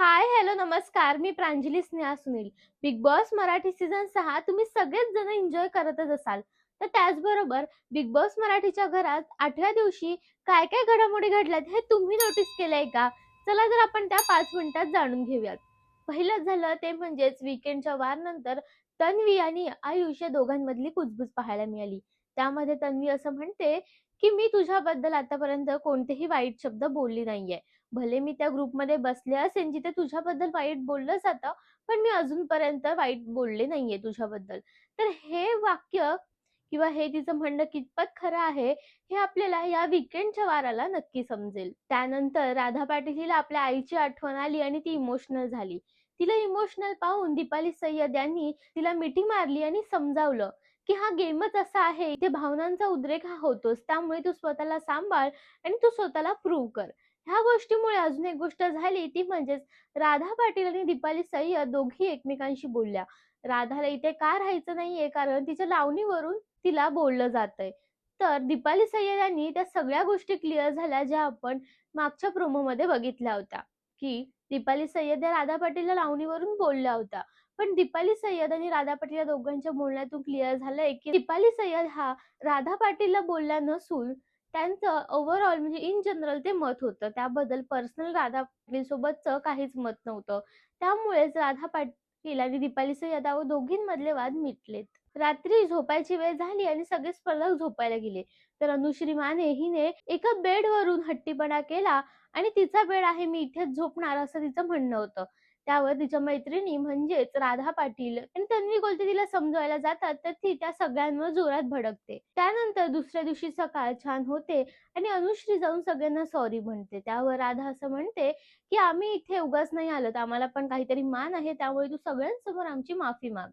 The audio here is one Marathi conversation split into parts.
हाय हॅलो नमस्कार. मी Pranjali Sneha Sunil. Bigg Boss Marathi season सहा तुम्ही सगळेच जण एन्जॉय करतच असाल. तर त्याचबरोबर बिग बॉस मराठीच्या घरात आठव्या दिवशी काय काय घडामोडी घडल्यात हे तुम्ही नोटीस केलंय का? चला तर आपण त्या पाच मिनिटात जाणून घेऊयात. पहिलं झालं ते म्हणजेच विकेंडच्या वार नंतर तन्वी आणि आयुष या दोघांमधली कुजबुज पाहायला मिळाली. त्यामध्ये तन्वी असं म्हणते की मी तुझ्याबद्दल आतापर्यंत कोणतेही वाईट शब्द बोलली नाहीये. भले मी त्या ग्रुपमध्ये बसले असेन जिथे तुझ्याबद्दल वाईट बोललं जातं पण मी अजूनपर्यंत वाईट बोलले नाहीये तुझ्याबद्दल. तर हे वाक्य किंवा हे तिचं म्हणणं कितपत खरं आहे हे आपल्याला या विकेंडच्या वाराला नक्की समजेल. त्यानंतर राधा पाटील हिला आपल्या आईची आठवण आली आणि ती इमोशनल झाली. तिला इमोशनल पाहून दीपाली सय्यद यांनी तिला मिठी मारली आणि समजावलं. की हा गेमच असा आहे इथे भावनांचा उद्रेक हा होतोच त्यामुळे तू स्वतःला सांभाळ आणि तू स्वतःला प्रूव्ह कर. ह्या गोष्टीमुळे अजून एक गोष्ट झाली ती म्हणजेच राधा पाटील आणि दीपाली सय्यद दोघी एकमेकांशी बोलल्या. राधाला इथे का राहायचं नाहीये कारण तिच्या लावणीवरून तिला बोललं जातंय. तर दीपाली सय्यद यांनी त्या सगळ्या गोष्टी क्लिअर झाल्या ज्या आपण मागच्या प्रोमो मध्ये बघितल्या होत्या. की दीपाली सय्यद या राधा पाटीलला लावणीवरून बोलल्या होत्या. पण दीपाली सय्यद आणि राधा पाटील या दोघांच्या बोलण्यातून क्लिअर झालंय की दीपाली सय्यद हा राधा पाटीलला बोलला नसून त्यांचं ओव्हरऑल म्हणजे इन जनरल ते मत होतं. त्याबद्दल पर्सनल राधा पाटील सोबतचं काहीच मत नव्हतं. त्यामुळेच राधा पाटील आणि दीपाली सय्यद या दोघींमधले वाद मिटलेत. रात्री झोपायची वेळ झाली आणि सगळे स्पर्धक झोपायला गेले. तर अनुश्री माने हिने एका बेडवरून हट्टीपणा केला आणि तिचा बेड आहे मी इथेच झोपणार असं तिचं म्हणणं होतं. त्यावर तिच्या मैत्रिणी म्हणजेच राधा पाटील आणि तन्वी कोलते तिला समजवायला जातात तर ती त्या सगळ्यांवर जोरात भडकते. त्यानंतर दुसऱ्या दिवशी सकाळ छान होते आणि अनुश्री जाऊन सगळ्यांना सॉरी म्हणते. त्यावर राधा असं म्हणते की आम्ही इथे उगाच नाही आलो आम्हाला पण काहीतरी मान आहे त्यामुळे तू सगळ्यांसमोर आमची माफी माग.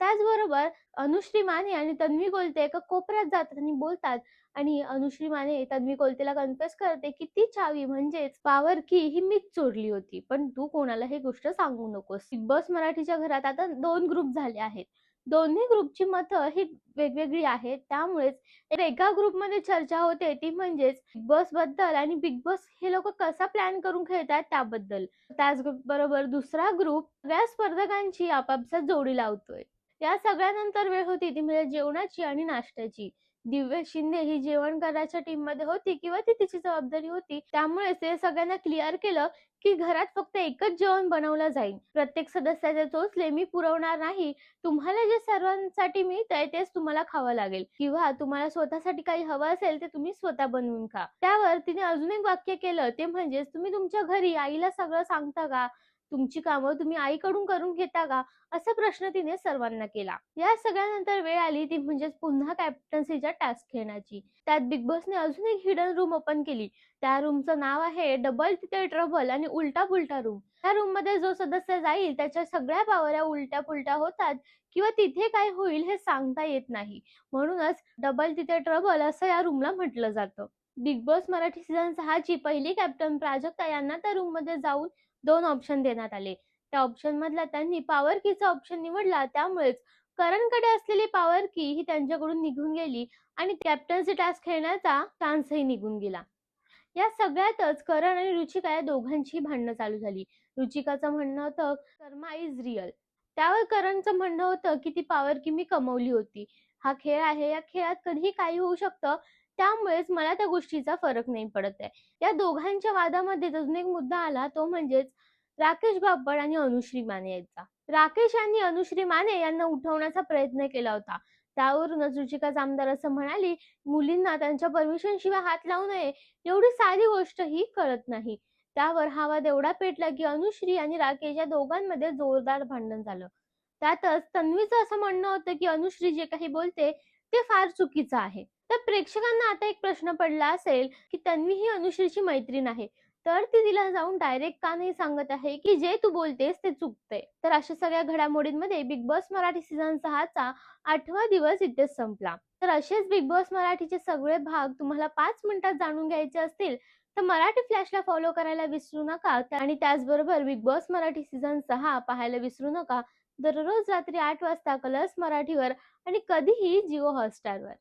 त्याचबरोबर अनुश्री माने आणि तन्वी कोलते एका कोपऱ्यात जातात आणि बोलतात. आणि अनुश्री माने तन्वी कोलतेला कन्फेस करते की ती चावी म्हणजेच पावर की ही मीच चोरली होती. पण तू कोणाला ही गोष्ट सांगू नकोस. बिग बॉस मराठीच्या घरात आता दोन ग्रुप झाले आहेत. दोन्ही ग्रुपची मतं ही वेगवेगळी आहेत. त्यामुळेच एका ग्रुपमध्ये चर्चा होते ती म्हणजेच बिग बॉसबद्दल आणि बिग बॉस हे लोक कसा प्लॅन करून खेळतात त्याबद्दल. त्याच बरोबर दुसरा ग्रुप सगळ्या स्पर्धकांची आपापसात जोडी लावतोय. या सगळ्यानंतर वेळ होती ती म्हणजे जेवणाची आणि नाश्त्याची. दिव्य शिंदे ही जेवण करायच्या टीममध्ये होती किंवा ती तिची जबाबदारी होती. त्यामुळे ते सगळ्यांना क्लिअर केलं की घरात फक्त एकच जेवण बनवलं जाईल. प्रत्येक सदस्याचे चोचले मी पुरवणार नाही. तुम्हाला जे सर्वांसाठी मिळतंय तेच तुम्हाला खावं लागेल. किंवा तुम्हाला स्वतःसाठी काही हवं असेल ते तुम्ही स्वतः बनवून खा. त्यावर तिने अजून एक वाक्य केलं. ते म्हणजेच तुम्ही तुमच्या घरी आईला सगळं सांगता का? तुमची कामं तुम्ही आईकडून करून घेता का? असा प्रश्न तिने सर्वांना केला. या सगळ्यानंतर वेळ आली ती म्हणजेच पुन्हा कॅप्टन्सीच्या टास्क घेण्याची. त्यात बिग बॉसने अजून एक हिडन रूम ओपन केली. त्या रूमचं नाव आहे डबल तिथे ट्रबल आणि उलटा पुलटा रूम त्या रूममध्ये जो सदस्य जाईल त्याच्या सगळ्या पावऱ्या उलट्या पुलट्या होतात किंवा तिथे काय होईल हे सांगता येत नाही. म्हणूनच डबल तिथे ट्रबल असं या रूमला म्हटलं जातं. बिग बॉस मराठी सीझन सहाची पहिली कॅप्टन प्राजक्ता यांना त्या रूममध्ये जाऊन दोन ऑप्शन देण्यात आले. त्या ऑप्शन मधला त्यांनी पॉवर कीचा ऑप्शन निवडला. त्यामुळेच करणकडे असलेली पॉवर की ही त्यांच्याकडून निघून गेली आणि कॅप्टन्सी टास्क खेळण्याचा चान्सही निघून गेला. या सगळ्यातच करण आणि रुचिका या दोघांची भांडणं चालू झाली. रुचिकाचं म्हणणं होतं कर्मा इज रिअल त्यावर करणचं म्हणणं होतं की ती पॉवर की मी कमवली होती. हा खेळ आहे. या खेळात कधीही काही होऊ शकतं. त्यामुळेच मला त्या गोष्टीचा फरक नाही पडत आहे. या दोघांच्या वादामध्ये अजून एक मुद्दा आला तो म्हणजेच राकेश बापड आणि अनुश्री माने यांचा. राकेश यांनी अनुश्री माने यांना उठवण्याचा प्रयत्न केला होता. त्यावरूनच रुचिका जामदार असं म्हणाली मुलींना त्यांच्या परमिशन शिवाय हात लावू नये एवढी साधी गोष्ट ही कळत नाही. त्यावर हा वाद एवढा पेटला की अनुश्री आणि राकेश या दोघांमध्ये जोरदार भांडण झालं. त्यातच तन्वीचं असं म्हणणं होतं की अनुश्री जे काही बोलते ते फार चुकीचं आहे. तर प्रेक्षकांना आता एक प्रश्न पडला असेल की तन्वी ही अनुश्रीची मैत्रीण आहे. तर ती तिला जाऊन डायरेक्ट का नाही सांगत आहे की जे तू बोलतेस ते चुकते तर अशा सगळ्या घडामोडींमध्ये बिग बॉस मराठी सीझन सहाचा आठवा दिवस इथेच संपला. तर असेच बिग बॉस मराठीचे सगळे भाग तुम्हाला पाच मिनिटात जाणून घ्यायचे असतील तर मराठी फ्लॅशला फॉलो करायला विसरू नका. आणि त्याचबरोबर बिग बॉस मराठी सीझन सहा पाहायला विसरू नका. दररोज रात्री आठ वाजता कलर्स मराठीवर आणि कधीही जिओ हॉटस्टारवर.